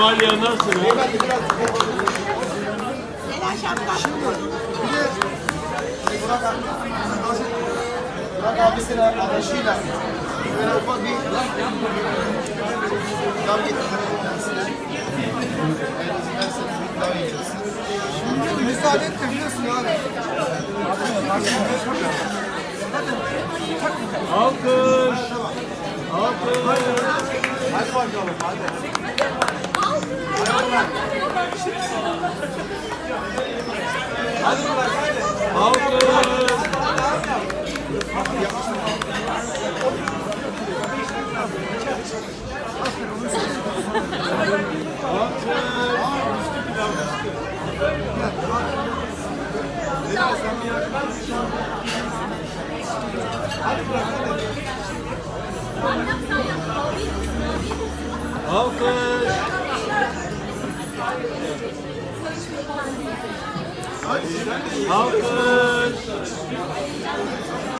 İsmail nasıl? Burak abisine adaşıyla böyle ufak bir pilav yiyeceğiz. Müsaade et de biliyorsun abi. Alkış. Alkış. Hadi bakalım hadi. Alkış. Alkış. Alkış.